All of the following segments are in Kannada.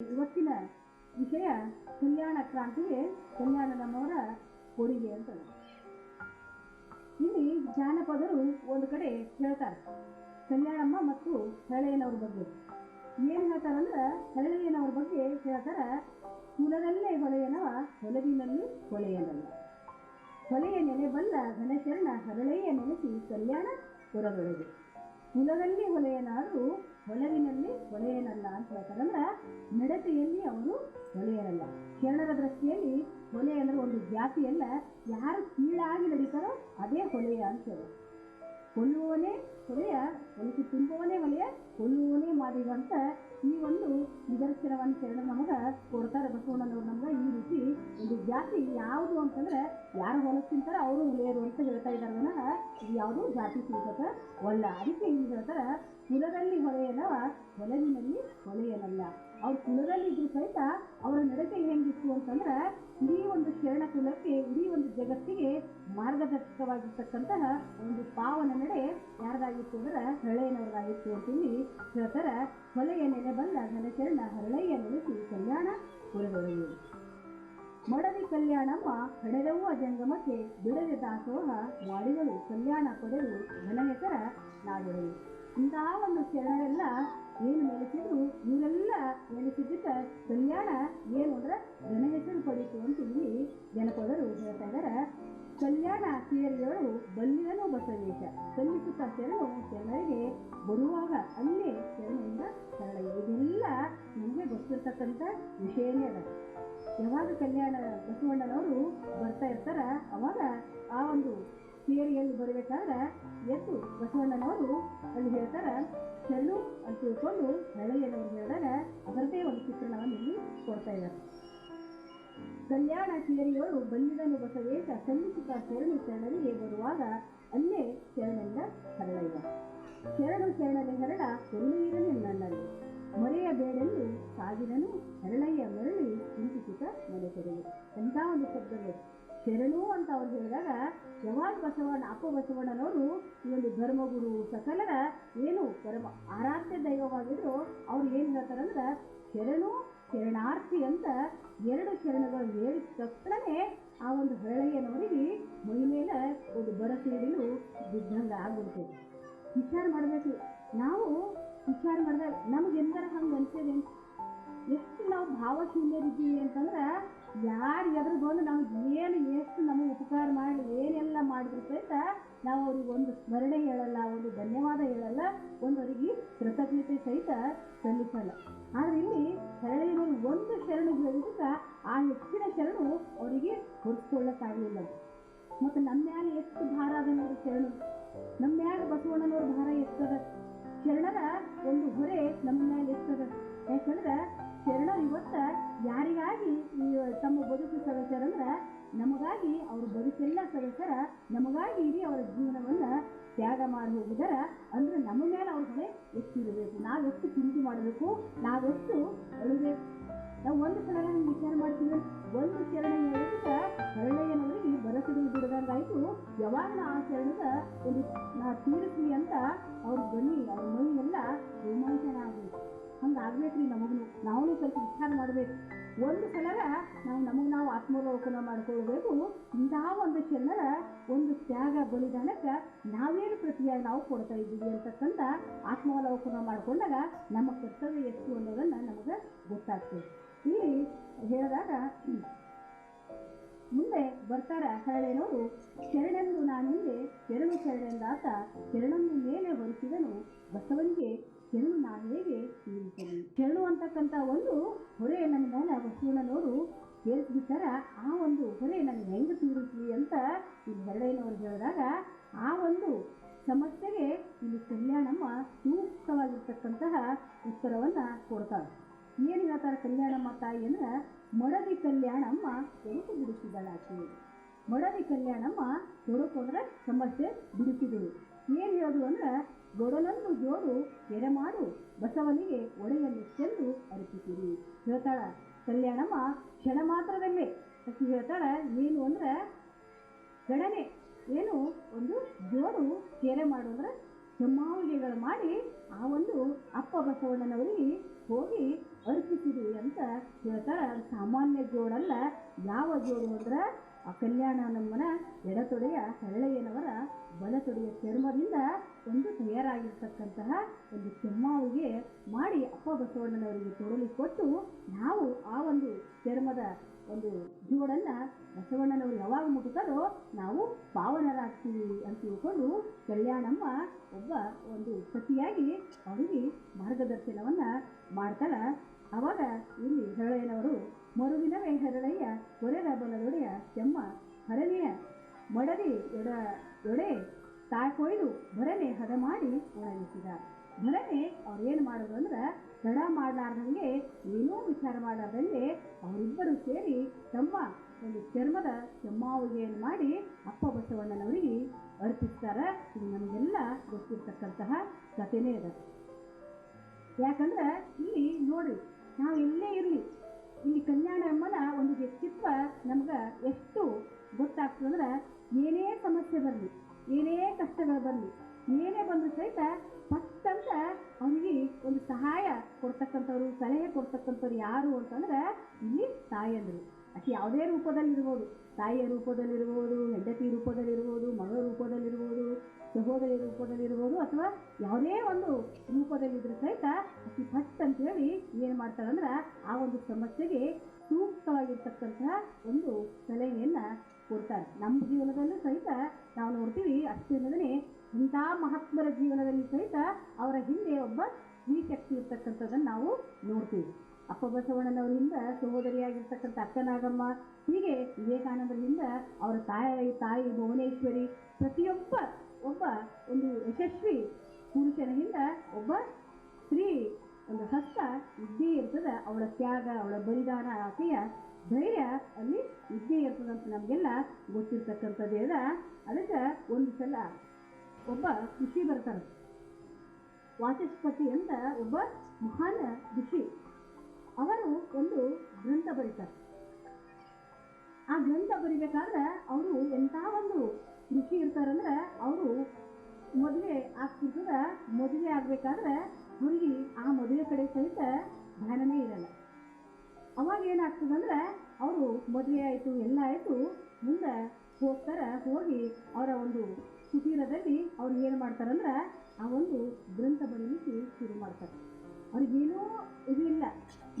ಇವತ್ತಿನ ವಿಷಯ ಕಲ್ಯಾಣ ಕ್ರಾಂತಿಗೆ ಕಲ್ಯಾಣ ನಮ್ಮವರ ಕೊಡುಗೆ ಅಂತ. ಇಲ್ಲಿ ಜಾನಪದರು ಒಂದು ಕಡೆ ಹೇಳ್ತಾರೆ, ಕಲ್ಯಾಣಮ್ಮ ಮತ್ತು ಹಳೆಯನವ್ರ ಬಗ್ಗೆ. ಏನು ಹೇಳ್ತಾರಂದ್ರೆ, ಹಳೆಯನವ್ರ ಬಗ್ಗೆ ಹೇಳ್ತಾರ, ಕುಲದಲ್ಲೇ ಹೊಲೆಯನವ ಹೊಲದಿನಲ್ಲಿ ಹೊಳೆಯನಲ್ಲ ಹೊಲೆಯ ನೆನೆಬಲ್ಲ ಘನಶರಣ ಹರಳೆಯ ನೆನೆಸಿ ಕಲ್ಯಾಣ ಹೊರದೊಳಗೆ ಕುಲದಲ್ಲಿ ಹೊಲೆಯನಾದರೂ ಹೊಲವಿನಲ್ಲಿ ಹೊಳೆಯನಲ್ಲ ಅಂತ ಹೇಳ್ತಾರಂದ್ರೆ ನಡತೆಯಲ್ಲಿ ಅವರು ಹೊಲೆಯರಲ್ಲ ಶರಣರ ದೃಷ್ಟಿಯಲ್ಲಿ ಒಲೆ ಅಂದ್ರೆ ಒಂದು ಜಾತಿಯಲ್ಲ, ಯಾರು ಕೀಳಾಗಿ ನಡೀತಾರೋ ಅದೇ ಹೊಲೆಯ ಅಂತ ಹೇಳಿ ಕೊಲೆಯ ಒಲಿಸಿ ತುಂಬುವನೇ ಒಲೆಯ ಕೊಲ್ಲುವನೇ ಮಾಡಿದಂತ ಈ ಒಂದು ನಿದರ್ಶನವನ್ನು ಶರಣ ನಮಗ ಕೊಡ್ತಾರೆ ಬಸವಣ್ಣನವ್ರು. ನಮ್ಗೆ ಈ ರೀತಿ ಒಂದು ಜಾತಿ ಯಾವುದು ಅಂತಂದ್ರೆ ಯಾರು ಹೊಲಕ್ಕೆ ಅವರು ಒಲೆಯರು ಅಂತ ಹೇಳ್ತಾ ಇದ್ದಾರೆ. ಇದು ಯಾವುದು ಜಾತಿ ಸಿಗತ ಒಲ್ಲ ಅದಕ್ಕೆ ಇಲ್ಲಿ ಹೇಳ್ತಾರ, ಕುಲದಲ್ಲಿ ಹೊಲೆಯನವ ಹೊಲವಿನಲ್ಲಿ ಹೊಲೆಯನಲ್ಲ. ಅವ್ರ ಕುಲದಲ್ಲಿ ಇದ್ರು ಸಹಿತ ಅವರ ನಡತೆ ಹೆಂಗಿತ್ತು ಅಂತಂದ್ರೆ ಇಡೀ ಒಂದು ಶರಣ ಕುಲಕ್ಕೆ ಇಡೀ ಒಂದು ಜಗತ್ತಿಗೆ ಮಾರ್ಗದರ್ಶಕವಾಗಿರ್ತಕ್ಕಂತಹ ಒಂದು ಪಾವನ ನಡೆ ಯಾರ್ದಾಗಿತ್ತು ಅಂದ್ರೆ ಹಳೆಯನವ್ರದಾಗಿತ್ತು ಅಂತ ಇಲ್ಲಿ ಹೇಳ್ತಾರ. ಹೊಲೆಯ ನೆಲೆ ಬಂದ ಘನಶರಣ ಹರಳೆಯ ನೆಲೆಸಿ ಕಲ್ಯಾಣ ಪುರದೊಳಗೆ. ಮಡದಿ ಕಲ್ಯಾಣಮ್ಮ ಹಡೆದವು ಅಜಂಗಮಕ್ಕೆ ಬಿಡದೆ ದಾಸೋಹ ಮಾಡಿದಳು. ಕಲ್ಯಾಣ ಪಡೆದು ಘನ ಹೆಸರ ಇಂತಹ ಒಂದು ಶರಣರೆಲ್ಲ ಏನು ನೆಲೆಸಿದ್ರು ಇವರೆಲ್ಲ ನೆಲೆಸಿದ್ದಕ್ಕ ಕಲ್ಯಾಣ ಏನು ಅಂದ್ರೆ ಜನ ಹೆಸರು ಪಡೀತು ಅಂತ ಇಲ್ಲಿ ಜನಪದರು ಹೇಳ್ತಾ ಇದ್ದಾರೆ ಕಲ್ಯಾಣ ಸೇರಿಯವರು ಬಲ್ಲಿದನು ಬಸವೇಶ. ಸಲ್ಲಿಸುತ್ತ ಶರಣು ಶರಣರಿಗೆ ಬರುವಾಗ ಅಲ್ಲೇ ಶರಣೆಯಿಂದ ಸರಳ ಇದೆಲ್ಲ ನಮಗೆ ಗೊತ್ತಿರ್ತಕ್ಕಂಥ ವಿಷಯನೇ ಅದ. ಯಾವಾಗ ಕಲ್ಯಾಣ ಬಸವಣ್ಣನವರು ಬರ್ತಾ ಇರ್ತಾರ, ಅವಾಗ ಆ ಒಂದು ಸೇರಿಯಲ್ಲಿ ಬರಬೇಕಾದ್ರೆ ಎದ್ದು ಬಸವಣ್ಣನವರು ಅಲ್ಲಿ ಹೇಳ್ತಾರೆ. ಚೆಲ್ಲು ಅಂತ ತಿಳ್ಕೊಂಡು ಹಳೆಯನವರು ಹೇಳಿದಾಗ ಅದರದೇ ಒಂದು ಚಿತ್ರಣವನ್ನು ಇಲ್ಲಿ ಕೊಡ್ತಾ ಇದ್ದಾರೆ. ಕಲ್ಯಾಣ ಸೇರಿಯವರು ಬಲ್ಲಿದನು ಬಸವೇಶ ಸಲ್ಲಿಸುತ್ತಾ ಶರಣು ಶರಣರಿಗೆ ಬರುವಾಗ ಅಲ್ಲೇ ಶರಣನಿಂದ ಇದೆ ಶರಣು ಶರಣನೆ ಹರಳ ಕೊಲ್ಲುಯಿರಲಿ ನನ್ನಲ್ಲಿ. ಮರೆಯಬೇಡೆಂದು ಸಾಗಿದನು, ಹರಳಯ್ಯ ಮರಳಿ ಚಿಂತಿಸುತ್ತ ತೆರೆದು ಎಂಥ ಒಂದು ಶಬ್ದಗಳು ಶರಣು ಅಂತ ಅವ್ರು ಹೇಳಿದಾಗ ಯವಾನ್ ಬಸವಣ್ಣ, ಅಪ್ಪ ಬಸವಣ್ಣನವರು ಈ ಒಂದು ಧರ್ಮಗುರು ಸಕಲರ ಏನು ಪರಮ ಆರಾಧ್ಯ ದೈವವಾಗಿದ್ರು, ಅವ್ರು ಏನು ಹೇಳ್ತಾರಂದ್ರೆ ಶರಣು ಶರಣಾರ್ಥಿ ಅಂತ ಎರಡು ಶರಣಗಳು ಹೇಳಿದ ತಕ್ಷಣವೇ ಆ ಒಂದು ಹೊಳೆಯನವರಿಗೆ ಮೈ ಮೇಲೆ ಒಂದು ಬರಸೀಡಿಲು ಬಿದ್ದಂಗೆ ಆಗ್ಬಿಡ್ತದೆ ವಿಚಾರ ಮಾಡಬೇಕು. ನಾವು ವಿಚಾರ ಮಾಡಿದಾಗ ನಮ್ಗೆ ಎಂದರ ಹಂಗೆ ಅನ್ಸಿದೆ? ಎಷ್ಟು ನಾವು ಭಾವಶೂನ್ಯರಿದ್ದೀವಿ ಅಂತಂದ್ರೆ ಯಾರು ಬಂದು ನಮ್ಗೆ ಏನು ಎಷ್ಟು ನಮಗೆ ಉಪಕಾರ ಮಾಡಿ ಏನೆಲ್ಲ ಮಾಡಿದ್ರು ಸಹಿತ ನಾವು ಅವ್ರಿಗೆ ಒಂದು ಸ್ಮರಣೆ ಹೇಳಲ್ಲ, ಒಂದು ಧನ್ಯವಾದ ಹೇಳಲ್ಲ, ಒಂದು ಅವರಿಗೆ ಕೃತಜ್ಞತೆ ಸಹಿತ ಸಲ್ಲಿಸಲ್ಲ. ಆದರೆ ಇಲ್ಲಿ ಶರಣೆಯನ್ನು ಒಂದು ಶರಣು ಹೇಳಿದಕ್ಕೆ ಆ ಹೆಚ್ಚಿನ ಶರಣು ಅವರಿಗೆ ಹೊರಿಸ್ಕೊಳ್ಳಕ್ಕಾಗಲಿಲ್ಲ ಮತ್ತು ನಮ್ಮ ಮ್ಯಾಲೆ ಎಷ್ಟು ಭಾರ ಅದ ನೋಡಿ ಶರಣು. ನಮ್ಮ ಮ್ಯಾಲೆ ಬಸವಣ್ಣನವ್ರ ಭಾರ ಎಷ್ಟದ? ಶರಣರ ಒಂದು ಹೊರೆ ನಮ್ಮ ಮ್ಯಾಲೆ ಎಷ್ಟದ? ಯಾಕಂದ್ರೆ ಶರಣರು ಇವತ್ತ ಯಾರಿಗಾಗಿ ಈ ತಮ್ಮ ಬದುಕು ಸದಸ್ಯರಂದ್ರೆ ನಮಗಾಗಿ ಅವ್ರ ಬದುಕೆಲ್ಲ ಸದಸ್ಯರ, ನಮಗಾಗಿ ಇಡೀ ಅವರ ಜೀವನವನ್ನ ತ್ಯಾಗ ಮಾಡಿ ಹೋಗಿದಾರ ಅಂದ್ರೆ ನಮ್ಮ ಮೇಲೆ ಅವ್ರ ಹೊಣೆ ಎಷ್ಟಿರಬೇಕು? ನಾವೆಷ್ಟು ಚಿಂತೆ ಮಾಡಬೇಕು? ನಾವೆಷ್ಟು ಅಳಬೇಕು ನಾವು ಒಂದು ಸಲ ಹಂಗೆ ವಿಚಾರ ಮಾಡ್ತೀವಿ? ಒಂದು ಚರಣೆ ಹೇಳಿದ ಹರಳೆಯನವರಿಗೆ ಬರಸಡಿ ಬಿಡದಂಗಾಯಿತು. ಯಾವಾಗ ಆ ಚರಣದ ಒಂದು, ನಾ ತೀರಿಸ್ಲಿ ಅಂತ ಅವ್ರ ಬನ್ನಿ ಅವ್ರ ಮೈ ಎಲ್ಲ ಆಗ್ಬೇಕ್ರಿ ನಮಗೂ ನಾವು ಸ್ವಲ್ಪ ವಿಚಾರ ಮಾಡ್ಬೇಕು. ಒಂದು ಸಲ ನಾವು ನಮಗೆ ನಾವು ಆತ್ಮಾವಲೋಕನ ಮಾಡ್ಕೊಳ್ಬೇಕು. ಇಂತಹ ಒಂದು ಕ್ಷಣ ಒಂದು ತ್ಯಾಗ, ಬಲಿದಾನಕ್ಕೆ ನಾವೇನು ಪ್ರತಿಯಾಗಿ ನಾವು ಕೊಡ್ತಾ ಇದ್ದೀವಿ ಅಂತಕ್ಕಂಥ ಆತ್ಮಾವಲೋಕನ ಮಾಡ್ಕೊಂಡಾಗ ನಮ್ಮ ಕರ್ತವ್ಯ ಎಷ್ಟು ಅನ್ನೋದನ್ನು ನಮಗೆ ಗೊತ್ತಾಗ್ತದೆ. ಇಲ್ಲಿ ಹೇಳಿದಾಗ ಮುಂದೆ ಬರ್ತಾರ ಹರಳೆನವರು ಶರಣೆಂದು ನಾನೆಂದೆ ಶರಣು ಶರಣೆಂದಾತ, ಶರಣನ್ನು ಮೇಲೆ ಹೊರಿಸಿದನು ಬಸವನಿಗೆ ಶರಣು ನಾ ಹೇಗೆ ಶರಣು ಅಂತಕ್ಕಂಥ ಒಂದು ಹೊರೆ ನನ್ನ ಮೇಲೆ ಬಸವಣ್ಣನವರು ಸೇರಿಸ್ಬಿಟ್ಟಾರ ಆ ಒಂದು ಹೊರೆ ನನಗೆ ಹೆಂಗೆ ತೀರಿಸಲಿ ಅಂತ ಇಲ್ಲಿ ಹೆರಡೈನವರು ಹೇಳಿದಾಗ, ಆ ಒಂದು ಸಮಸ್ಯೆಗೆ ಇಲ್ಲಿ ಕಲ್ಯಾಣಮ್ಮ ಸೂಕ್ತವಾಗಿರ್ತಕ್ಕಂತಹ ಉತ್ತರವನ್ನು ಕೊಡ್ತಾಳೆ. ಏನು ಹೇಳ್ತಾರೆ ಕಲ್ಯಾಣಮ್ಮ ತಾಯಿ ಅಂದ್ರೆ, ಮಡದಿ ಕಲ್ಯಾಣಮ್ಮ ತೊಡಕು ಬಿಡಿಸಿದಳಾಕಿ ಮಡದಿ ಕಲ್ಯಾಣಮ್ಮ ತೊಡಕು ಅಂದ್ರೆ ಸಮಸ್ಯೆ ಬಿಡಿಸಿದಳು ಏನು ಹೇಳೋದು ಅಂದ್ರೆ ಗೊಡಲನ್ನು ಜೋಡು ಎರೆ ಮಾಡು ಬಸವನಿಗೆ ಒಡೆಯನ್ನು ಚೆಲ್ಲು ಅರ್ಪಿಸಿರಿ. ಹೇಳ್ತಾಳ, ಕಲ್ಯಾಣಮ್ಮ, ಕ್ಷಣ ಮಾತ್ರದಲ್ಲೇ. ಅಕ್ಕಿ ಹೇಳ್ತಾಳ ನೀನು ಅಂದ್ರೆ ಗಣನೆ ಏನು ಒಂದು ಜೋಡು ಕೆರೆ ಮಾಡು ಅಂದ್ರೆ ಜಮಾವಳಿಗಳು ಮಾಡಿ, ಆ ಒಂದು ಅಪ್ಪ ಬಸವಣ್ಣನವರಿಗೆ ಹೋಗಿ ಅರ್ಪಿಸಿರಿ ಅಂತ ಹೇಳ್ತಾರೆ ಸಾಮಾನ್ಯ ಜೋಡಲ್ಲ, ಯಾವ ಜೋಡು ಅಂದ್ರೆ ಆ ಕಲ್ಯಾಣ ನಮ್ಮನ ಎಡತೊಡೆಯ ಹರಳೆಯನವರ ಬಲತೊಡೆಯ ಚರ್ಮದಿಂದ ಒಂದು ತಯಾರಾಗಿರ್ತಕ್ಕಂತಹ ಒಂದು ಕೆಮ್ಮಾವಿಗೆ ಮಾಡಿ ಅಪ್ಪ ಬಸವಣ್ಣನವರಿಗೆ ತೊಡಲಿ ಕೊಟ್ಟು ನಾವು ಆ ಒಂದು ಚರ್ಮದ ಒಂದು ಜೋಡನ್ನು ಬಸವಣ್ಣನವರು ಯಾವಾಗ ಮುಟ್ಟುತ್ತಾರೋ ನಾವು ಪಾವನರಾಗ್ತೀವಿ ಅಂತ ತಿಳ್ಕೊಂಡು ಕಲ್ಯಾಣಮ್ಮ ಒಬ್ಬ ಒಂದು ಪತಿಯಾಗಿ ಅವರಿಗೆ ಮಾರ್ಗದರ್ಶನವನ್ನ ಮಾಡ್ತಾಳೆ. ಅವಾಗ ಇಲ್ಲಿ ಹೆರಳೆಯನವರು ಯಾಕಂದ್ರೆ ಇಲ್ಲಿ ನೋಡಿ, ನಾವು ಎಲ್ಲೇ ಇರಲಿ. ಇಲ್ಲಿ ಕಲ್ಯಾಣ ಅಮ್ಮನ ಒಂದು ವ್ಯಕ್ತಿತ್ವ ನಮ್ಗೆ ಎಷ್ಟು ಗೊತ್ತಾಗ್ತದಂದ್ರೆ ಏನೇ ಸಮಸ್ಯೆ ಬರಲಿ, ಏನೇ ಕಷ್ಟಗಳು ಬರಲಿ, ಏನೇ ಬಂದರೂ ಸಹಿತ ಫಸ್ಟ್ ಅಂತ ಅವನಿಗೆ ಒಂದು ಸಹಾಯ ಕೊಡ್ತಕ್ಕಂಥವ್ರು, ಸಲಹೆ ಕೊಡ್ತಕ್ಕಂಥವ್ರು ಯಾರು ಅಂತಂದ್ರೆ ಇಲ್ಲಿ ತಾಯಂದರು. ಅತಿ ಯಾವುದೇ ರೂಪದಲ್ಲಿರ್ಬೋದು. ತಾಯಿಯ ರೂಪದಲ್ಲಿರ್ಬೋದು, ಹೆಂಡತಿ ರೂಪದಲ್ಲಿರ್ಬೋದು ಮಗಳ ರೂಪದಲ್ಲಿರ್ಬೋದು ಸಹೋದರಿ ರೂಪದಲ್ಲಿರ್ಬೋದು ಅಥವಾ ಯಾವುದೇ ಒಂದು ರೂಪದಲ್ಲಿದ್ದರೂ ಸಹಿತ ಅತಿ ಪಟ್ ಅಂತೇಳಿ ಏನು ಮಾಡ್ತಾಳಂದ್ರೆ ಆ ಒಂದು ಸಮಸ್ಯೆಗೆ ಸೂಕ್ತವಾಗಿರ್ತಕ್ಕಂತಹ ಒಂದು ಸಲಹೆಯನ್ನು ಕೊಡ್ತಾರೆ. ನಮ್ಮ ಜೀವನದಲ್ಲೂ ಸಹಿತ ನಾವು ನೋಡ್ತೀವಿ ಅಷ್ಟೇ ಇಂಥ ಮಹಾತ್ಮರ ಜೀವನದಲ್ಲಿ ಸಹಿತ ಅವರ ಹಿಂದೆ ಒಬ್ಬ ಸ್ತ್ರೀಶಕ್ತಿ ಇರ್ತಕ್ಕಂಥದ್ದನ್ನು ನಾವು ನೋಡ್ತೀವಿ. ಅಪ್ಪ ಬಸವಣ್ಣನವರಿಂದ ಸಹೋದರಿಯಾಗಿರ್ತಕ್ಕಂಥ ಅಕ್ಕನಾಗಮ್ಮ, ಹೀಗೆ ವಿವೇಕಾನಂದರಿಂದ ಅವರ ತಾಯಿ ತಾಯಿ ಭುವನೇಶ್ವರಿ ಪ್ರತಿಯೊಬ್ಬ ಒಬ್ಬ ಒಂದು ಯಶಸ್ವಿ ಪುರುಷನ ಹಿಂದ ಒಬ್ಬ ಸ್ತ್ರೀ ಒಂದು ಹಸ್ತ ಇದ್ದೇ ಇರ್ತದೆ. ಅವಳ ತ್ಯಾಗ, ಅವಳ ಬಲಿದಾನ ಆಕೆಯ ಧೈರ್ಯ ಅಲ್ಲಿ ಇದ್ದೇ ಇರ್ತದಂತ ನಮಗೆಲ್ಲ ಗೊತ್ತಿರ್ತಕ್ಕಂಥದ್ದೇ ಅದ. ಅದಕ್ಕೆ ಒಂದು ಸಲ ಒಬ್ಬ ಋಷಿ ಬರ್ತಾರೆ ವಾಚಸ್ಪತಿ ಅಂತ ಒಬ್ಬ ಮಹಾನ್ ಋಷಿ. ಅವರು ಒಂದು ಗ್ರಂಥ ಬರೀತಾರೆ. ಆ ಗ್ರಂಥ ಬರಿಬೇಕಾದ್ರೆ ಅವರು ಎಂಥ ಒಂದು ಋಷಿ ಅವರು ಮದುವೆ ಆಗ್ತಿರ್ತದ ಮದುವೆ ಆಗ್ಬೇಕಾದ್ರೆ ಹುಡುಗಿ ಆ ಮದುವೆ ಕಡೆ ಸಹಿತ ಧ್ಯಾನನೇ ಇರಲ್ಲ. ಅವಾಗ ಏನಾಗ್ತದಂದ್ರೆ, ಅವರು ಮದುವೆ ಆಯಿತು, ಎಲ್ಲ ಆಯಿತು, ಮುಂದೆ ಹೋಗ್ತಾರ, ಹೋಗಿ ಅವರ ಒಂದು ಕುಟೀರದಲ್ಲಿ ಅವ್ರು ಏನು ಮಾಡ್ತಾರಂದ್ರೆ, ಆ ಒಂದು ಗ್ರಂಥ ಬರೀಲಿಕ್ಕೆ ಶುರು ಮಾಡ್ತಾರೆ. ಅವ್ರಿಗೇನೂ ಇದಿಲ್ಲ.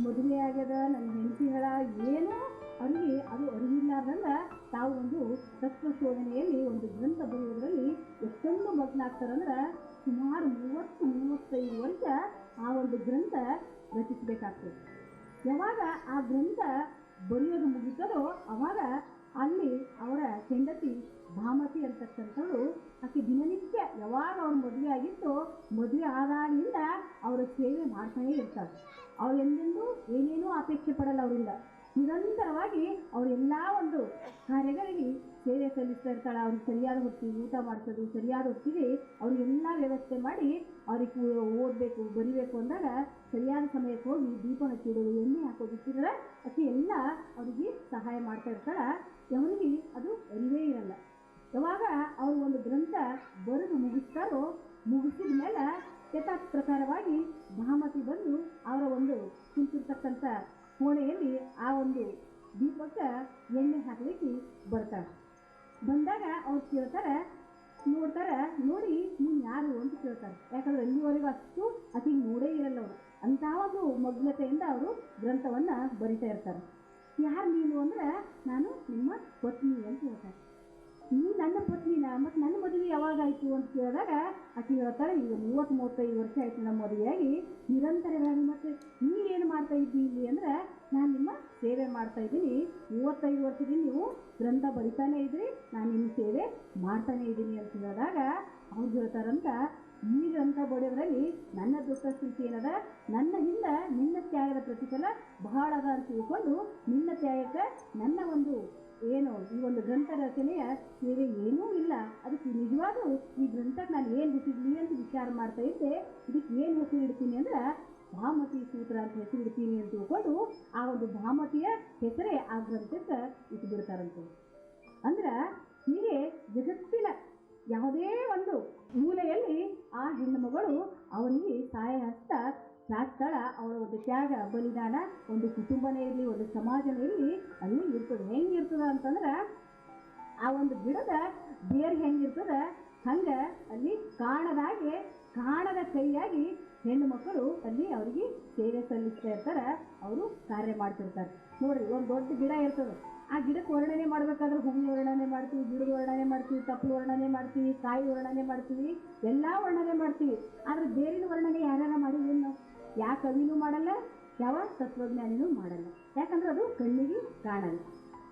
ಮದುವೆ ಆಗ್ಯದ ನನ್ನ ಹೆಂಡತಿಗಳ ಏನೂ ಅವ್ರಿಗೆ ಅದು ಅರಿವಿಲ್ಲಾರ್ದಂಗ ತಾವು ಒಂದು ತತ್ವ ಶೋಧನೆಯಲ್ಲಿ, ಒಂದು ಗ್ರಂಥ ಬರೆಯೋದ್ರಲ್ಲಿ ಎಷ್ಟೊಂದು ಮಗ್ನ ಆಗ್ತಾರಂದ್ರೆ ಸುಮಾರು ಮೂವತ್ತು, ಮೂವತ್ತೈದು ವರ್ಷ ಆ ಒಂದು ಗ್ರಂಥ ರಚಿಸಬೇಕಾಗ್ತದೆ. ಯಾವಾಗ ಆ ಗ್ರಂಥ ಬರೆಯೋದು ಮುಗಿತದೋ ಅವಾಗ ಅಲ್ಲಿ ಅವರ ಹೆಂಡತಿ ಭಾಮತಿ ಅಂತಕ್ಕಂಥವಳು ಆಕೆ ದಿನನಿತ್ಯ ಯಾವಾಗ ಅವ್ರ ಮದುವೆ ಆಗಿತ್ತೋ ಮದುವೆ ಆದಾಗಿಂದ ಅವರ ಸೇವೆ ಮಾಡ್ತಾನೇ ಇರ್ತಾರೆ ಅವ್ರು ಎಂದೆಂದೂ ಏನೇನೂ ಅಪೇಕ್ಷೆ ಪಡಲ್ಲ ಅವರಿಂದ. ನಿರಂತರವಾಗಿ ಅವರೆಲ್ಲ ಒಂದು ಕಾರ್ಯಗಳಿಗೆ ಸೇವೆ ಸಲ್ಲಿಸ್ತಾ ಇರ್ತಾಳೆ. ಅವ್ರಿಗೆ ಸರಿಯಾದ ಹೊತ್ತಿಗೆ ಊಟ ಮಾಡಿಸೋದು, ಸರಿಯಾದ ಹೊತ್ತಿಗೆ ಅವ್ರಿಗೆಲ್ಲ ವ್ಯವಸ್ಥೆ ಮಾಡಿ ಅವ್ರಿಗೆ ಓದಬೇಕು, ಬರಿಬೇಕು ಅಂದಾಗ ಸರಿಯಾದ ಸಮಯಕ್ಕೆ ಹೋಗಿ ದೀಪ ಹಚ್ಚಿಡೋದು ಎಣ್ಣೆ ಹಾಕೋದು, ಇಟ್ಟಿದ್ರೆ ಅತಿ ಎಲ್ಲ ಅವರಿಗೆ ಸಹಾಯ ಮಾಡ್ತಾ ಇರ್ತಾಳೆ. ಅವನಿಗೆ ಅದು ಅರಿವೇ ಇರಲ್ಲ. ಯಾವಾಗ ಅವರು ಒಂದು ಗ್ರಂಥ ಬರೆದು ಮುಗಿಸ್ತಾರೋ, ಮುಗಿಸಿದ ಮೇಲೆ ಯಥಾ ಪ್ರಕಾರವಾಗಿ ಮಹಾಮತಿ ಬಂದು ಅವರ ಒಂದು ಕುಂತಿರ್ತಕ್ಕಂಥ ಕೋಣೆಯಲ್ಲಿ ಆ ಒಂದು ದೀಪಕ್ಕೆ ಎಣ್ಣೆ ಹಾಕಲಿಕ್ಕೆ ಬರ್ತಾರೆ ಬಂದಾಗ ಅವ್ರು ಕೇಳ್ತಾರೆ, ನೋಡ್ತಾರೆ, ನೋಡಿ ನೀನು ಯಾರು ಅಂತ ಕೇಳ್ತಾರೆ. ಯಾಕಂದ್ರೆ ಅಲ್ಲಿವರೆಗೂ ಅಷ್ಟು ಅತಿ ನೋಡೇ ಇರಲ್ಲ ಅವರು. ಅಂತಹ ಒಂದು ಮಗ್ನತೆಯಿಂದ ಅವರು ಗ್ರಂಥವನ್ನು ಬರಿತಾ ಇರ್ತಾರೆ. ಯಾರು ನೀನು ಅಂದ್ರೆ ನಾನು ನಿಮ್ಮ ಪತ್ನಿ ಅಂತ ಹೇಳ್ತಾರೆ. ನೀ ನನ್ನ ಪತ್ನಿನ ಮತ್ತು ನನ್ನ ಮದುವೆ ಯಾವಾಗಾಯಿತು ಅಂತ ಕೇಳಿದಾಗ ಆಕೆ ಹೇಳ್ತಾರೆ ಈಗ ಮೂವತ್ತು ಮೂವತ್ತೈದು ವರ್ಷ ಆಯಿತು ನಮ್ಮ ಮದುವೆಯಾಗಿ. ನಿರಂತರವಾಗಿ ಮತ್ತೆ ನೀವೇನು ಮಾಡ್ತಾ ಇದ್ದಿ ಇಲ್ಲಿ ಅಂದ್ರೆ ನಾನು ನಿಮ್ಮ ಸೇವೆ ಮಾಡ್ತಾ ಇದ್ದೀನಿ. ಮೂವತ್ತೈದು ವರ್ಷದಿಂದ ನೀವು ಗ್ರಂಥ ಬರಿತಾನೇ ಇದ್ರಿ. ನಾನು ನಿಮ್ಮ ಸೇವೆ ಮಾಡ್ತಾನೆ ಇದ್ದೀನಿ ಅಂತ ಹೇಳಿದಾಗ ಅವ್ರು ಹೇಳ್ತಾರಂತ ಈ ಗ್ರಂಥ ಬರೆಯೋದ್ರಲ್ಲಿ ನನ್ನ ದುಃಖ ಸ್ಥಿತಿ ಏನದ? ನನ್ನ ಹಿಂದೆ ನಿನ್ನ ತ್ಯಾಗದ ಪ್ರತಿಫಲ ಬಹಳ ಅದ ಅಂತ ತಿಳ್ಕೊಂಡು ನಿನ್ನ ತ್ಯಾಗಕ್ಕೆ ನನ್ನ ಒಂದು ಏನು ಈ ಒಂದು ಗ್ರಂಥ ರಚನೆಯ ಸೇವೆ ಏನೂ ಇಲ್ಲ. ಅದಕ್ಕೆ ನಿಜವಾಗೂ ಈ ಗ್ರಂಥಕ್ಕೆ ನಾನು ಏನು ಬಿಟ್ಟಿದ್ದೀನಿ ಅಂತ ವಿಚಾರ ಮಾಡ್ತಾ ಇದ್ದೆ. ಇದಕ್ಕೆ ಏನು ಹೆಸರು ಇಡ್ತೀನಿ ಅಂದ್ರೆ ಭಾಮತಿ ಸೂತ್ರ ಅಂತ ಹೆಸರು ಇಡ್ತೀನಿ ಅಂತ ತಿಳ್ಕೊಂಡು ಆ ಒಂದು ಭಾಮತಿಯ ಹೆಸರೇ ಆ ಗ್ರಂಥಕ್ಕೆ ಇಟ್ಟುಬಿಡ್ತಾರಂತೆ ಅಂದ್ರೆ ಹೀಗೆ ಜಗತ್ತಿನ ಯಾವುದೇ ಒಂದು ಮೂಲೆಯಲ್ಲಿ ಆ ಹೆಣ್ಣು ಮಗಳು ಅವನಿಗೆ ಸಹಾಯ ಹಸ್ತ ಶಾಸ್ತ್ರ ಅವಳ ಒಂದು ತ್ಯಾಗ, ಬಲಿದಾನ, ಒಂದು ಕುಟುಂಬನೇ ಇರಲಿ, ಒಂದು ಸಮಾಜನೇ ಇರಲಿ ಅಲ್ಲಿ ಇರ್ತದೆ ಹೆಂಗಿರ್ತದೆ ಅಂತಂದ್ರೆ, ಆ ಒಂದು ಗಿಡದ ಬೇರ್ ಹೆಂಗಿರ್ತದ, ಹಂಗೆ ಅಲ್ಲಿ ಕಾಣದಾಗೆ ಕಾಣದ ಕೈಯಾಗಿ ಹೆಣ್ಣು ಮಕ್ಕಳು ಅಲ್ಲಿ ಅವರಿಗೆ ಸೇವೆ ಸಲ್ಲಿಸ್ತಾ ಇರ್ತಾರೆ, ಅವರು ಕಾರ್ಯ ಮಾಡ್ತಿರ್ತಾರೆ. ನೋಡ್ರಿ, ಒಂದು ದೊಡ್ಡ ಗಿಡ ಇರ್ತದೆ. ಆ ಗಿಡಕ್ಕೆ ವರ್ಣನೆ ಮಾಡ್ಬೇಕಾದ್ರೆ ಹೂವಿನ ವರ್ಣನೆ ಮಾಡ್ತೀವಿ ಗಿಡದ ವರ್ಣನೆ ಮಾಡ್ತೀವಿ, ತಪ್ಪಲು ವರ್ಣನೆ ಮಾಡ್ತೀವಿ, ಕಾಯಿ ವರ್ಣನೆ ಮಾಡ್ತೀವಿ, ಎಲ್ಲ ವರ್ಣನೆ ಮಾಡ್ತೀವಿ. ಆದ್ರೆ ಬೇರಿನ ವರ್ಣನೆ ಯಾರ್ಯಾರ ಮಾಡಿದ್ದೀವಿ ನಾವು? ಯಾವ ಕವಿನೂ ಮಾಡಲ್ಲ, ಯಾವ ತತ್ವಜ್ಞಾನಿನೂ ಮಾಡಲ್ಲ. ಯಾಕಂದ್ರೆ ಅದು ಕಣ್ಣಿಗೆ ಕಾಣಲ್ಲ.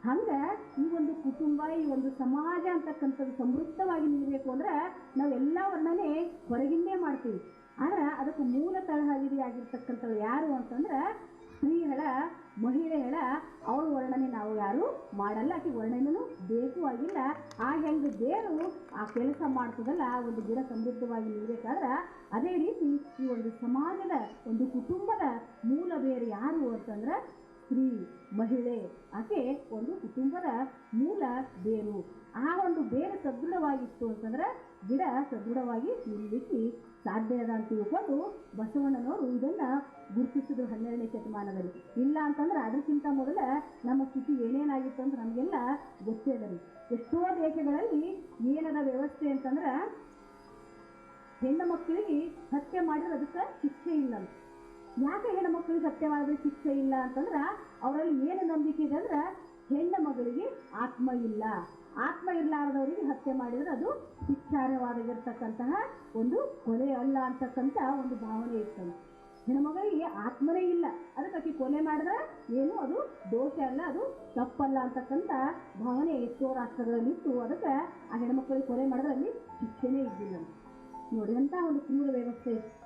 ಹಂಗೆ ಈ ಒಂದು ಕುಟುಂಬ, ಈ ಒಂದು ಸಮಾಜ ಅಂತಕ್ಕಂಥದ್ದು ಸಮೃದ್ಧವಾಗಿ ನಿಲ್ಲಬೇಕು ಅಂದ್ರೆ ನಾವು ಎಲ್ಲ ವರ್ಣನೆ ಹೊರಗಿಂದೇ ಮಾಡ್ತೀವಿ. ಆದ್ರೆ ಅದಕ್ಕೆ ಮೂಲ ತಳಹದಿಯಾಗಿರ್ತಕ್ಕಂಥವ್ರು ಯಾರು ಅಂತಂದ್ರೆ, ಸ್ತ್ರೀಗಳ ಮಹಿಳೆಗಳ ಅವಳ ವರ್ಣನೆ ನಾವು ಯಾರು ಮಾಡಲ್ಲ, ಆಕೆ ವರ್ಣನೆನು ಬೇಕು ಆಗಿಲ್ಲ. ಆ ಹೆಂಗೆ ಬೇರು ಆ ಕೆಲಸ ಮಾಡ್ತದಲ್ಲ ಒಂದು ಗಿಡ ಸಮೃದ್ಧವಾಗಿ ನಿಲ್ಬೇಕಾದ್ರೆ ಅದೇ ರೀತಿ ಈ ಒಂದು ಸಮಾಜದ ಒಂದು ಕುಟುಂಬದ ಮೂಲ ಬೇರು ಯಾರು ಅಂತಂದ್ರೆ ಸ್ತ್ರೀ, ಮಹಿಳೆ, ಆಕೆ ಒಂದು ಕುಟುಂಬದ ಮೂಲ ಬೇರು. ಆ ಒಂದು ಬೇರು ಸದೃಢವಾಗಿತ್ತು ಅಂತಂದ್ರೆ ಗಿಡ ಸದೃಢವಾಗಿ ನಿಲ್ಲಲಿಕ್ಕೆ ಸಾಧ್ಯ ಅದ ಅಂತ ತಿಳ್ಕೊಂಡು ಬಸವಣ್ಣನವರು ಇದನ್ನ ಗುರುತಿಸಿದ್ರು ಹನ್ನೆರಡನೇ ಶತಮಾನದಲ್ಲಿ. ಇಲ್ಲ ಅಂತಂದ್ರೆ ಅದಕ್ಕಿಂತ ಮೊದಲ ನಮ್ಮ ಸ್ಥಿತಿ ಏನೇನಾಗಿತ್ತು ಅಂತ ನಮಗೆಲ್ಲ ಗೊತ್ತೇ ಅದರಿ ಎಷ್ಟೋ ದೇಶಗಳಲ್ಲಿ ಏನದ ವ್ಯವಸ್ಥೆ ಅಂತಂದ್ರೆ ಹೆಣ್ಣು ಮಕ್ಕಳಿಗೆ ಹತ್ಯೆ ಮಾಡಿದ್ರೆ ಅದಕ್ಕೆ ಶಿಕ್ಷೆ ಇಲ್ಲ. ಯಾಕೆ ಹೆಣ್ಣು ಮಕ್ಕಳಿಗೆ ಹತ್ಯೆ ಮಾಡಿದ್ರೆ ಶಿಕ್ಷೆ ಇಲ್ಲ ಅಂತಂದ್ರೆ ಅವರಲ್ಲಿ ಏನು ನಂಬಿಕೆ ಇದೆ ಅಂದ್ರೆ ಹೆಣ್ಣು ಮಗಳಿಗೆ ಆತ್ಮ ಇಲ್ಲ. ಆತ್ಮ ಇರಲಾರದವರಿಗೆ ಹತ್ಯೆ ಮಾಡಿದ್ರೆ ಅದು ಶಿಕ್ಷಾರ್ಹವಾಗಿರ್ತಕ್ಕಂತಹ ಒಂದು ಕೊಲೆ ಅಲ್ಲ ಅಂತಕ್ಕಂಥ ಒಂದು ಭಾವನೆ ಇತ್ತು ಹೆಣ್ಮಗಳಿಗೆ ಆತ್ಮನೇ ಇಲ್ಲ. ಅದಕ್ಕೆ ಆಕೆ ಕೊಲೆ ಮಾಡಿದ್ರೆ ಏನು? ಅದು ದೋಷ ಅಲ್ಲ, ಅದು ತಪ್ಪಲ್ಲ ಅಂತಕ್ಕಂಥ ಭಾವನೆ ಎಷ್ಟೋ ರಾಷ್ಟ್ರಗಳಲ್ಲಿ ಇತ್ತು ಅದಕ್ಕೆ ಆ ಹೆಣ್ಮಕ್ಳಿಗೆ ಕೊಲೆ ಮಾಡಿದ್ರೆ ಅಲ್ಲಿ ಶಿಕ್ಷೆನೇ ಇದ್ದಿಲ್ಲ. ನೋಡಿ ಅಂತ ಒಂದು ಕ್ರೂರ ವ್ಯವಸ್ಥೆ.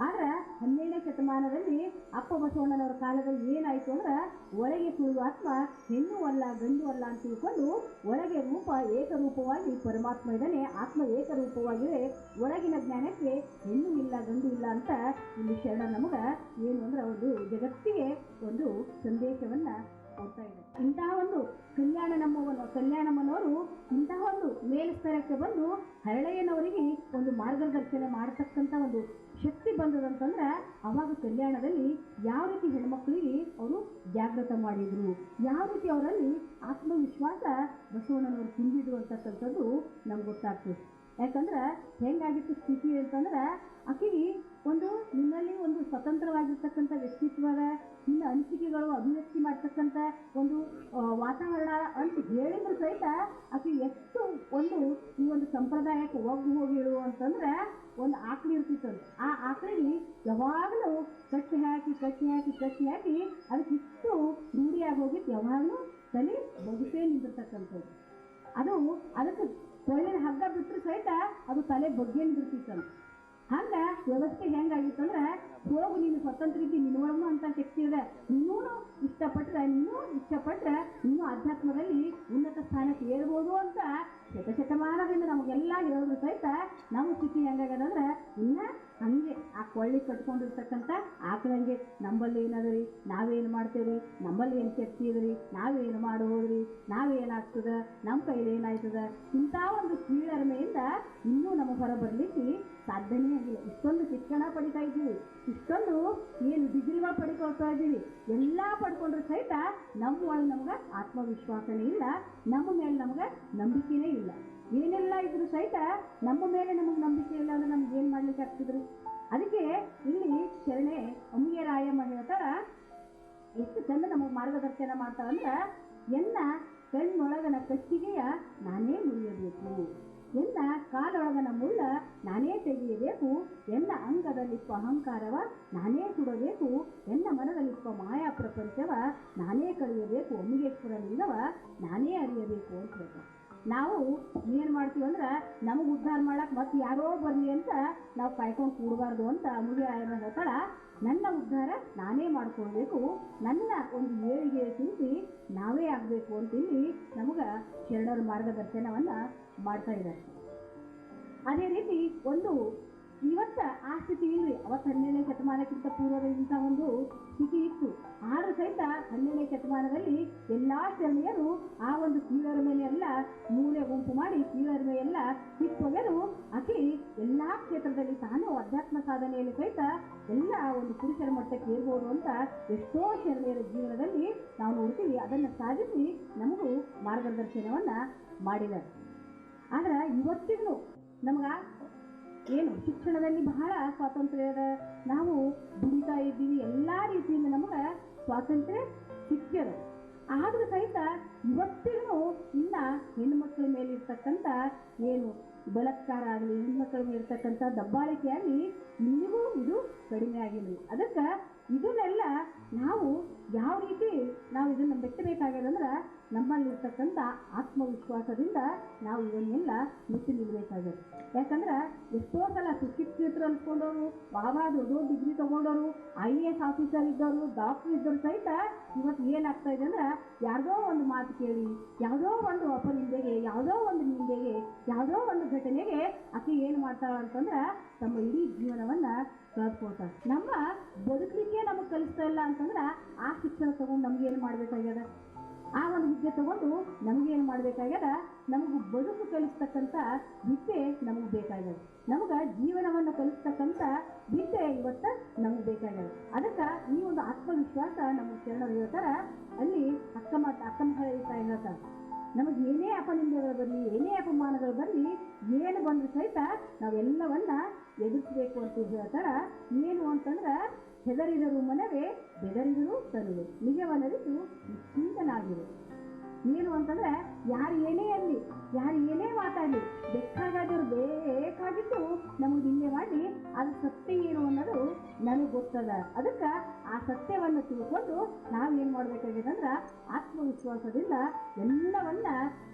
ಆದ್ರೆ ಹನ್ನೆರಡನೇ ಶತಮಾನದಲ್ಲಿ ಅಪ್ಪ ಬಸವಣ್ಣನವರ ಕಾಲದಲ್ಲಿ ಏನಾಯ್ತು ಅಂದ್ರೆ ಒಳಗೆ ಸುಳ್ಳು ಆತ್ಮ ಹೆಣ್ಣು ಅಲ್ಲ, ಗಂಡು ಅಲ್ಲ ಅಂತ ತಿಳ್ಕೊಂಡು ಒಳಗೆ ರೂಪ ಏಕರೂಪವಾಗಿ ಪರಮಾತ್ಮ ಇದ್ದಾನೆ, ಆತ್ಮ ಏಕರೂಪವಾಗಿದೆ ಒಳಗಿನ ಜ್ಞಾನಕ್ಕೆ ಹೆಣ್ಣು ಇಲ್ಲ, ಗಂಡು ಇಲ್ಲ ಅಂತ ಇಲ್ಲಿ ಶರಣ ನಮಗ ಏನು ಅಂದ್ರೆ ಒಂದು ಜಗತ್ತಿಗೆ ಒಂದು ಸಂದೇಶವನ್ನ ಕೊಡ್ತಾ ಇದೆ. ಇಂತಹ ಒಂದು ಕಲ್ಯಾಣ ನಮ್ಮವನು ಕಲ್ಯಾಣಮ್ಮನವರು ಇಂತಹ ಒಂದು ಮೇಲ್ಸ್ತರಕ್ಕೆ ಬಂದು ಹರಳೆಯನವರಿಗೆ ಒಂದು ಮಾರ್ಗದರ್ಶನ ಮಾಡತಕ್ಕಂಥ ಒಂದು ಶಕ್ತಿ ಬಂದದಂತಂದ್ರೆ ಅವಾಗ ಕಲ್ಯಾಣದಲ್ಲಿ ಯಾವ ರೀತಿ ಹೆಣ್ಮಕ್ಳಿಗೆ ಅವರು ಜಾಗೃತ ಮಾಡಿದ್ರು, ಯಾವ ರೀತಿ ಅವರಲ್ಲಿ ಆತ್ಮವಿಶ್ವಾಸ ಬಸವಣ್ಣನವರು ತುಂಬಿದ್ರು ಅಂತಕ್ಕಂಥದ್ದು ನಮ್ಗೆ ಗೊತ್ತಾಗ್ತದೆ. ಯಾಕಂದ್ರೆ ಹೆಂಗಾಗಿತ್ತು ಸ್ಥಿತಿ ಅಂತಂದ್ರೆ, ಆಕೆಗೆ ಒಂದು ನಿಮ್ಮಲ್ಲಿ ಒಂದು ಸ್ವತಂತ್ರವಾಗಿರ್ತಕ್ಕಂಥ ವ್ಯಕ್ತಿತ್ವದ, ನಿನ್ನ ಅನಿಸಿಕೆಗಳು ಅಭಿವ್ಯಕ್ತಿ ಮಾಡ್ತಕ್ಕಂಥ ಒಂದು ವಾತಾವರಣ ಅಂತ ಹೇಳಿದ್ರು ಸಹಿತ ಅದು ಎಷ್ಟು ಒಂದು ಈ ಒಂದು ಸಂಪ್ರದಾಯಕ್ಕೆ ಒಗ್ಗು ಹೋಗಿಳು ಅಂತಂದ್ರೆ ಒಂದು ಆಕಳಿ ಇರ್ತಿತ್ತಂತೆ ಆ ಆಕಳಿಗೆ ಯಾವಾಗಲೂ ಕಟ್ಟಿ ಹಾಕಿ ಕಟ್ಟಿ ಹಾಕಿ ಕಟ್ಟಿ ಹಾಕಿ ಅದಕ್ಕೆ ಇಷ್ಟು ರೂಢಿಯಾಗಿ ಹೋಗಿತ್ತು ಯಾವಾಗಲೂ ತಲೆ ಬದುಕೇ ನಿಂತಿರ್ತಕ್ಕಂಥದ್ದು ಅದು ಅದಕ್ಕೆ ಕೊಳ್ಳಿನ ಹಗ್ಗ ಬಿಟ್ಟರು ಸಹಿತ ಅದು ತಲೆ ಬಗ್ಗೆ ನಿಂತಿರ್ತಂತೆ ಹಂಗ ವ್ಯವಸ್ಥೆ ಹೆಂಗಾಗಿತ್ತು ಅಂದ್ರೆ ಹೋಗು, ನೀನು ಸ್ವತಂತ್ರ ಇದ್ದಿ ನಿನ್ನೊಳಗೂ ಅಂತ ಶಕ್ತಿ ಇದೆ. ನೀನು ಇಷ್ಟಪಟ್ರೆ ನೀನು ಇಷ್ಟಪಟ್ರೆ, ನೀನು ಆಧ್ಯಾತ್ಮದಲ್ಲಿ ಉನ್ನತ ಸ್ಥಾನಕ್ಕೆ ಏರ್ಬೋದು ಅಂತ ಶತಶತಮಾನದಿಂದ ನಮಗೆಲ್ಲ ಹೇಳೋದ್ರ ಸಹಿತ ನಮ್ಮ ಸ್ಥಿತಿ ಹೆಂಗಾಗದಂದ್ರೆ ಇನ್ನು ಹಂಗೆ ಆ ಕೊಳ್ಳಿ ಕಟ್ಕೊಂಡಿರ್ತಕ್ಕಂಥ ಆಕಳಂಗೆ, ನಂಬಲ್ಲಿ ರೀ? ನಾವೇನು ಮಾಡ್ತೇವ್ರಿ? ನಮ್ಮಲ್ಲಿ ಏನು ಶಕ್ತಿ ಇದ್ರಿ ನಾವೇನು ಮಾಡೋದ್ರಿ? ನಾವೇನಾಗ್ತದ? ನಮ್ಮ ಕೈಲಿ ಏನಾಯ್ತದ? ಇಂಥ ಒಂದು ಕೀಳರಿಮೆಯಿಂದ ಇನ್ನೂ ನಮಗೆ ಹೊರ ಬರಲಿಕ್ಕೆ ಸಾಧ್ಯನೇ ಆಗಿಲ್ಲ. ಇಷ್ಟೊಂದು ಶಿಕ್ಷಣ ಪಡಿತಾ ಇದ್ದೀವಿ. ಇಷ್ಟೊಂದು ಏನು ಡಿಗ್ರಿಗಳು ಪಡ್ಕೊಳ್ತಾ ಇದ್ದೀವಿ. ಎಲ್ಲ ಪಡ್ಕೊಂಡ್ರೆ ಸಹಿತ ನಮ್ಮ ಒಳಗೆ ನಮ್ಗೆ ಆತ್ಮವಿಶ್ವಾಸನೇ ಇಲ್ಲ. ನಮ್ಮ ಮೇಲೆ ನಮ್ಗೆ ನಂಬಿಕೆನೇ ಇಲ್ಲ. ಏನೆಲ್ಲ ಇದ್ರು ಸಹಿತ ನಮ್ಮ ಮೇಲೆ ನಮಗೆ ನಂಬಿಕೆ ಇಲ್ಲ ಅಂದ್ರೆ ನಮ್ಗೆ ಏನು ಮಾಡ್ಲಿಕ್ಕೆ ಆಗ್ತಿದ್ರು? ಅದಕ್ಕೆ ಇಲ್ಲಿ ಶರಣೆ ಅಮ್ಮಿಗೆ ರಾಯಮ್ಮ ಹೇಳ್ತಾರ, ಎಷ್ಟು ಚಂದ ನಮಗೆ ಮಾರ್ಗದರ್ಶನ ಮಾಡ್ತಾರಂದ್ರೆ ಎನ್ನ ಕಣ್ಣೊಳಗನ ಕಟ್ಟಿಗೆಯ ನಾನೇ ಮುರಿಯಬೇಕು. ಕಾಲೊಳಗನ ಮುಳ್ಳ ನಾನೇ ತೆಗೆಯಬೇಕು ಎನ್ನ ಅಂಗದಲ್ಲಿಪ್ಪ ಅಹಂಕಾರವ ನಾನೇ ಸುಡಬೇಕು ಎನ್ನ ಮನದಲ್ಲಿಪ್ಪ ಮಾಯಾ ಪ್ರಪಂಚವ ನಾನೇ ಕಳೆಯಬೇಕು ಅಮ್ಮಿಗೇಶ್ವರ ಲಿಂಗವ ನಾನೇ ಅರಿಯಬೇಕು ಅಂತ ಹೇಳ್ತಾರೆ. ನಾವು ಏನು ಮಾಡ್ತೀವಿ ಅಂದ್ರೆ ನಮಗೆ ಉದ್ಧಾರ ಮಾಡಕ್ಕೆ ಮತ್ತೆ ಯಾರೋ ಬರಲಿ ಅಂತ ನಾವು ಕಾಯ್ಕೊಂಡು ಕೂಡಬಾರ್ದು ಅಂತ ಮುಗಿ ಆಯನ ಹೇಳ್ತಾಳ. ನನ್ನ ಉದ್ಧಾರ ನಾನೇ ಮಾಡ್ಕೊಳ್ಬೇಕು, ನನ್ನ ಒಂದು ಏಳಿಗೆ ತಿಂತಿ ನಾವೇ ಆಗಬೇಕು ಅಂತ ಇಲ್ಲಿ ನಮಗೆ ಶರಣರ ಮಾರ್ಗದರ್ಶನವನ್ನು ಮಾಡ್ತಾ ಇದ್ದಾರೆ. ಅದೇ ರೀತಿ ಒಂದು ಇವತ್ತ ಆ ಸ್ಥಿತಿ ಇಲ್ರಿ. ಅವತ್ತು ಹನ್ನೆರಡನೇ ಶತಮಾನಕ್ಕಿಂತ ಪೂರ್ವದ ಇಂಥ ಒಂದು ಸ್ಥಿತಿ ಇತ್ತು. ಆದ್ರೂ ಸಹಿತ ಹನ್ನೆರಡನೇ ಶತಮಾನದಲ್ಲಿ ಎಲ್ಲಾ ಶರಣೆಯರು ಆ ಒಂದು ಕೀಳರಿಮೆನೆ ಎಲ್ಲ ಮೂಲೆ ಗುಂಪು ಮಾಡಿ ಕೀಳರಿಮೆ ಎಲ್ಲ ಕಿತ್ತೊಗೆದು ಅತಿ ಎಲ್ಲಾ ಕ್ಷೇತ್ರದಲ್ಲಿ ತಾನು ಅಧ್ಯಾತ್ಮ ಸಾಧನೆಯಲ್ಲಿ ಸಹಿತ ಎಲ್ಲ ಒಂದು ಪುರುಷರ ಮಟ್ಟಕ್ಕೆ ಏರ್ಬೋದು ಅಂತ ಎಷ್ಟೋ ಶರಣೆಯರ ಜೀವನದಲ್ಲಿ ನಾವು ನೋಡ್ತೀವಿ. ಅದನ್ನು ಸಾಧಿಸಿ ನಮಗೂ ಮಾರ್ಗದರ್ಶನವನ್ನ ಮಾಡಿದ್ದಾರೆ. ಆದ್ರೆ ಇವತ್ತಿಗೂ ನಮಗ ಏನು ಶಿಕ್ಷಣದಲ್ಲಿ ಬಹಳ ಸ್ವಾತಂತ್ರ್ಯ ಅದ. ನಾವು ದುಡಿತಾ ಇದ್ದೀವಿ, ಎಲ್ಲ ರೀತಿಯಿಂದ ನಮಗೆ ಸ್ವಾತಂತ್ರ್ಯ ಸಿಕ್ಕಿದೆ ಆದ್ರೂ ಸಹಿತ ಇವತ್ತಿಗೂ ಇನ್ನ ಹೆಣ್ಮಕ್ಳ ಮೇಲೆ ಇರ್ತಕ್ಕಂಥ ಏನು ಬಲತ್ಕಾರ ಆಗಲಿ, ಹೆಣ್ಮಕ್ಳ ಮೇಲೆ ಇರ್ತಕ್ಕಂಥ ದಬ್ಬಾಳಿಕೆ ಆಗಲಿ ಇಂದಿಗೂ ಇದು ಕಡಿಮೆ ಆಗಿಲ್ಲ. ಅದಕ್ಕೆ ಇದನ್ನೆಲ್ಲ ನಾವು ಯಾವ ರೀತಿ ನಾವು ಇದನ್ನು ಮೆಚ್ಚಬೇಕಾಗ್ಯದಂದ್ರೆ ನಮ್ಮಲ್ಲಿರ್ತಕ್ಕಂಥ ಆತ್ಮವಿಶ್ವಾಸದಿಂದ ನಾವು ಇವನ್ನೆಲ್ಲ ಮೆಚ್ಚಿ ನಿಲ್ಲಬೇಕಾಗಿದೆ ಯಾಕಂದ್ರೆ ಎಷ್ಟೋ ಸಲ ಸುಶಿಕ್ಷಿತರು ಅನ್ಕೊಂಡವರು ದೊಡ್ಡ ಡಿಗ್ರಿ ತಗೊಂಡವರು ಐ ಎ ಎಸ್ ಆಫೀಸರ್ ಇದ್ದವರು ಡಾಕ್ಟರ್ ಇದ್ದವರು ಸಹಿತ ಇವತ್ತು ಏನಾಗ್ತಾ ಇದೆ ಅಂದ್ರೆ ಯಾವುದೋ ಒಂದು ಮಾತು ಕೇಳಿ, ಯಾವುದೋ ಒಂದು ಅಪನಿಂದೆಗೆ, ಯಾವುದೋ ಒಂದು ನಿಂದೆಗೆ, ಯಾವುದೋ ಒಂದು ಘಟನೆಗೆ ಅಕ್ಕಿ ಏನು ಮಾಡ್ತಾಳೆ ಅಂತಂದ್ರೆ ತಮ್ಮ ಇಡೀ ಜೀವನವನ್ನ ಕಳ್ಕೊಳ್ತಾರೆ ನಮ್ಮ ಬದುಕಲಿಕ್ಕೆ ನಮಗೆ ಕಲಿಸ್ತಾ ಇಲ್ಲ ಅಂತಂದ್ರೆ ಆ ಶಿಕ್ಷಣ ತಗೊಂಡು ನಮ್ಗೆ ಏನು ಮಾಡ್ಬೇಕಾಗ್ಯದ? ಆ ಒಂದು ವಿದ್ಯೆ ತಗೊಂಡು ನಮಗೆ ಏನು ಮಾಡಬೇಕಾಗ್ಯದ? ನಮಗೂ ಬದುಕು ಕಲಿಸ್ತಕ್ಕಂಥ ವಿದ್ಯೆ ನಮಗೆ ಬೇಕಾಗ್ಯದ. ನಮಗೆ ಜೀವನವನ್ನು ಕಲಿಸ್ತಕ್ಕಂಥ ವಿದ್ಯೆ ಇವತ್ತು ನಮಗೆ ಬೇಕಾಗ್ಯದ. ಅದಕ್ಕೆ ಈ ಒಂದು ಆತ್ಮವಿಶ್ವಾಸ ನಮಗೆ ಶರಣರು ಹೇಳ್ತಾರ. ಅಲ್ಲಿ ಅಕ್ಕ ಮಾತು ಅಕ್ಕ ತಾಯಿ ಹೇಳ್ತಾರೆ ನಮಗೆ ಏನೇ ಅಪನಿಂದಗಳು ಬರಲಿ, ಏನೇ ಅಪಮಾನಗಳು ಬರಲಿ, ಏನು ಬಂದರೂ ಸಹಿತ ನಾವೆಲ್ಲವನ್ನ ಎದುರಿಸಬೇಕು ಅಂತ ಹೇಳ್ತಾರ ಏನು ಅಂತಂದ್ರೆ ಹೆದರಿದರು ಮನವೇ, ಬೆದರಿದರು ತನುವೆ ನಿಜವನ್ನರಿತು ಅಂತಂದ್ರೆ ಯಾರು ಏನೇ ಇರಲಿ ಯಾರು ಏನೇ ಮಾತಾಡಲಿ, ಬೇಕಾಗಾದವ್ರು ಬೇಕಾಗಿದ್ದು ನಮಗೆ ಹಿಂದೆ ಮಾಡಿ ಅದು ಸತ್ಯ ಏನು ಅನ್ನೋದು ನನಗೆ ಗೊತ್ತದ. ಅದಕ್ಕೆ ಆ ಸತ್ಯವನ್ನು ತಿಳ್ಕೊಂಡು ನಾವೇನು ಮಾಡಬೇಕಾಗಿದೆ ಅಂದ್ರೆ ಆತ್ಮವಿಶ್ವಾಸದಿಂದ ಎಲ್ಲವನ್ನ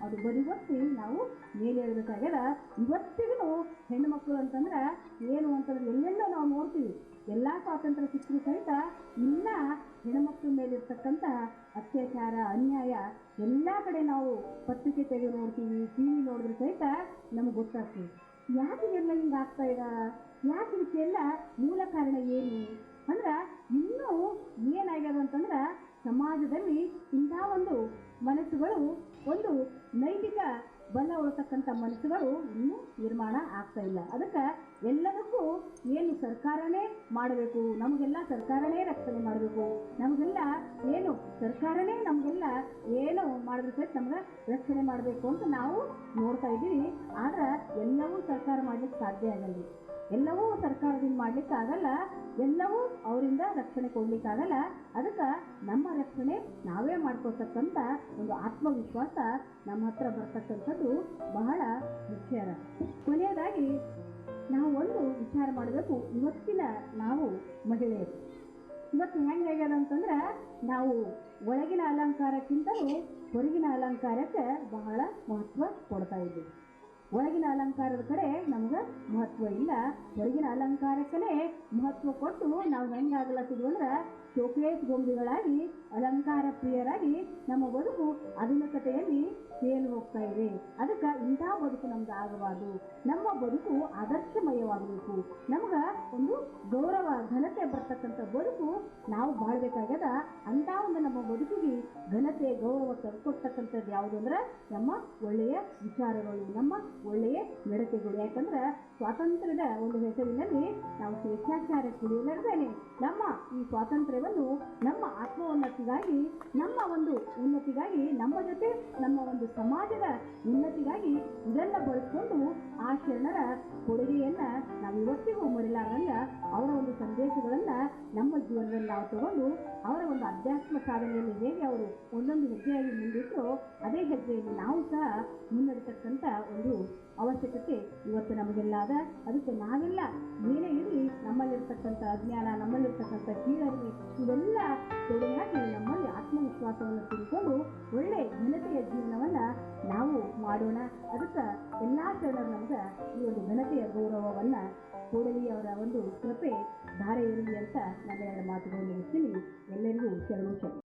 ಅದು ಬದಿಗೊತ್ತಿ ನಾವು ಮೇಲೆ ಹೇಳ್ಬೇಕಾಗ್ಯದ. ಇವತ್ತಿಗೂ ಹೆಣ್ಣುಮಕ್ಕಳು ಅಂತಂದ್ರೆ ಏನು ಅಂತಂದ್ರೆ ಎಲ್ಲೆಲ್ಲೋ ನಾವು ನೋಡ್ತೀವಿ. ಎಲ್ಲ ಸ್ವಾತಂತ್ರ್ಯ ಸಿಕ್ಕರು ಸಹಿತ ಇನ್ನ ಹೆಣ್ಮಕ್ಳ ಮೇಲೆ ಇರ್ತಕ್ಕಂಥ ಅತ್ಯಾಚಾರ, ಅನ್ಯಾಯ ಎಲ್ಲ ಕಡೆ ನಾವು ಪತ್ರಿಕೆ ತೆಗೆದು ನೋಡ್ತೀವಿ, ಟಿ ವಿ ನೋಡಿದ್ರೆ ಸಹಿತ ನಮಗೆ ಗೊತ್ತಾಗ್ತದೆ. ಯಾಕೆ ಎಲ್ಲ ಹಿಂಗೆ ಆಗ್ತಾ ಇದ? ಯಾಕೆ ಇದಕ್ಕೆಲ್ಲ ಮೂಲ ಕಾರಣ ಏನು? ಅಂದ್ರೆ ಇನ್ನೂ ಏನಾಗ್ಯದ ಅಂತಂದ್ರೆ ಸಮಾಜದಲ್ಲಿ ಇಂಥ ಒಂದು ಮನಸ್ಸುಗಳು, ಒಂದು ನೈತಿಕ ಬಲ ಉಳ್ತಕ್ಕಂಥ ಮನಸ್ಸುಗಳು ಇನ್ನೂ ನಿರ್ಮಾಣ ಆಗ್ತಾ ಇಲ್ಲ. ಅದಕ್ಕೆ ಎಲ್ಲದಕ್ಕೂ ಏನು ಸರ್ಕಾರನೇ ಮಾಡಬೇಕು? ನಮಗೆಲ್ಲ ಸರ್ಕಾರನೇ ರಕ್ಷಣೆ ಮಾಡಬೇಕು. ನಮಗೆಲ್ಲ ಏನು ಸರ್ಕಾರನೇ ನಮಗೆಲ್ಲ ಏನು ಮಾಡಿದ್ರೆ ನಮ್ಗೆ ರಕ್ಷಣೆ ಮಾಡಬೇಕು ಅಂತ ನಾವು ನೋಡ್ತಾ ಇದ್ದೀವಿ. ಆದ್ರೆ ಎಲ್ಲವೂ ಸರ್ಕಾರ ಮಾಡ್ಲಿಕ್ಕೆ ಸಾಧ್ಯ ಆಗಲ್ಲ. ಎಲ್ಲವೂ ಸರ್ಕಾರದಿಂದ ಮಾಡ್ಲಿಕ್ಕೆ ಆಗಲ್ಲ. ಎಲ್ಲವೂ ಅವರಿಂದ ರಕ್ಷಣೆ ಕೊಡ್ಲಿಕ್ಕಾಗಲ್ಲ ಅದಕ್ಕೆ ನಮ್ಮ ರಕ್ಷಣೆ ನಾವೇ ಮಾಡ್ಕೊಳ್ತಕ್ಕಂಥ ಒಂದು ಆತ್ಮವಿಶ್ವಾಸ ನಮ್ಮ ಹತ್ರ ಬರ್ತಕ್ಕಂಥದ್ದು ಬಹಳ ಮುಖ್ಯ. ಕೊನೆಯದಾಗಿ ನಾವು ಒಂದು ವಿಚಾರ ಮಾಡಬೇಕು. ಇವತ್ತಿನ ನಾವು ಮಹಿಳೆಯರು. ಇವತ್ತು ಹೆಂಗೆ ಆಗ್ಯದ ಅಂತಂದ್ರೆ, ನಾವು ಒಳಗಿನ ಅಲಂಕಾರಕ್ಕಿಂತಲೂ ಹೊರಗಿನ ಅಲಂಕಾರಕ್ಕೆ ಬಹಳ ಮಹತ್ವ ಕೊಡ್ತಾ ಇದ್ದೀವಿ. ಒಳಗಿನ ಅಲಂಕಾರದ ಕಡೆ ನಮ್ಗೆ ಮಹತ್ವ ಇಲ್ಲ. ಹೊರಗಿನ ಅಲಂಕಾರಕ್ಕನೇ ಮಹತ್ವ ಕೊಟ್ಟು ನಾವು ಹೆಂಗಾಗಲತ್ತಿದ್ವು ಅಂದ್ರೆ ಶೋಕೇಸ್ ಗೊಂಬೆಗಳಾಗಿ ಅಲಂಕಾರ ಪ್ರಿಯರಾಗಿ ನಮ್ಮ ಬದುಕು ಆಧುನಿಕತೆಯಲ್ಲಿ ತೇಲು ಹೋಗ್ತಾ ಇದೆ. ಅದಕ್ಕೆ ಇಂಥ ಬದುಕು ನಮ್ಗೆ ಆಗಬಾರ್ದು. ನಮ್ಮ ಬದುಕು ಆದರ್ಶಮಯವಾಗಬೇಕು. ನಮ್ಗೆ ಒಂದು ಗೌರವ, ಘನತೆ ಬರ್ತಕ್ಕಂಥ ಬದುಕು ನಾವು ಬಾಳ್ಬೇಕಾಗ್ಯದ. ಅಂತ ಒಂದು ನಮ್ಮ ಬದುಕಿಗೆ ಘನತೆ, ಗೌರವ ತರ್ಕೊಡ್ತಕ್ಕಂಥದ್ದು ಯಾವುದು ಅಂದ್ರೆ ನಮ್ಮ ಒಳ್ಳೆಯ ವಿಚಾರಗಳು, ನಮ್ಮ ಒಳ್ಳೆಯ ನಡತೆಗಳು. ಯಾಕಂದ್ರೆ ಸ್ವಾತಂತ್ರ್ಯದ ಒಂದು ಹೆಸರಿನಲ್ಲಿ ನಾವು ಸ್ವೇಚ್ಛಾಚಾರ ಕುಡಿಯಲಾರ್ದೇನೆ ನಮ್ಮ ಈ ಸ್ವಾತಂತ್ರ್ಯವನ್ನು ನಮ್ಮ ಆತ್ಮೋನ್ನತಿಗಾಗಿ ನಮ್ಮ ಒಂದು ಉನ್ನತಿಗಾಗಿ, ನಮ್ಮ ಜೊತೆ ನಮ್ಮ ಒಂದು ಸಮಾಜದ ಉನ್ನತಿಗಾಗಿ ಇದೆಲ್ಲ ಬಳಸ್ಕೊಂಡು ಆ ಶರಣರ ಕೊಡುಗೆಯನ್ನು ನಾವು ಇವತ್ತಿಗೂ ಮರಿಲಾರಂಗ ಅವರ ಒಂದು ಸಂದೇಶಗಳನ್ನ ನಮ್ಮ ಜೀವನದಲ್ಲಿ ನಾವು ತಗೊಂಡು ಅವರ ಒಂದು ಅಧ್ಯಾತ್ಮ ಸಾಧನೆಯಲ್ಲಿ ಹೇಗೆ ಅವರು ಒಂದೊಂದು ಹೆಜ್ಜೆಯಾಗಿ ಮುಂದಿಟ್ಟರೋ ಅದೇ ಹೆಜ್ಜೆಯಲ್ಲಿ ನಾವು ಸಹ ಮುನ್ನಡೆತಕ್ಕಂಥ ಒಂದು ಅವಶ್ಯಕತೆ ಇವತ್ತು ನಮಗೆಲ್ಲ ಅದ. ಅದಕ್ಕೆ ನಾವೆಲ್ಲ ಏನೇ ಇರಲಿ ನಮ್ಮಲ್ಲಿರ್ತಕ್ಕಂಥ ಅಜ್ಞಾನ, ನಮ್ಮಲ್ಲಿರ್ತಕ್ಕಂಥ ಕೀಳರಿಮೆ, ಇವೆಲ್ಲ ತೊಡಗಾಗಿ ನಮ್ಮಲ್ಲಿ ಆತ್ಮವಿಶ್ವಾಸವನ್ನು ತಿಳ್ಕೊಂಡು ಒಳ್ಳೆ ಘನತೆಯ ಜೀವನವನ್ನು ನಾವು ಮಾಡೋಣ. ಅದಕ್ಕೆ ಎಲ್ಲ ಶರಣರು ನಮ್ಗೆ ಈ ಒಂದು ಘನತೆಯ ಗೌರವವನ್ನ ಕೊಡಲಿ ಅವರ ಒಂದು ಕೃಪೆ ಧಾರೆ ಇರಲಿ ಅಂತ ನನ್ನ ಎರಡು ಮಾತುಗಳನ್ನು ಮುಗಿಸ್ತೀನಿ ಎಲ್ಲರಿಗೂ ಶರಣು ಶರಣ.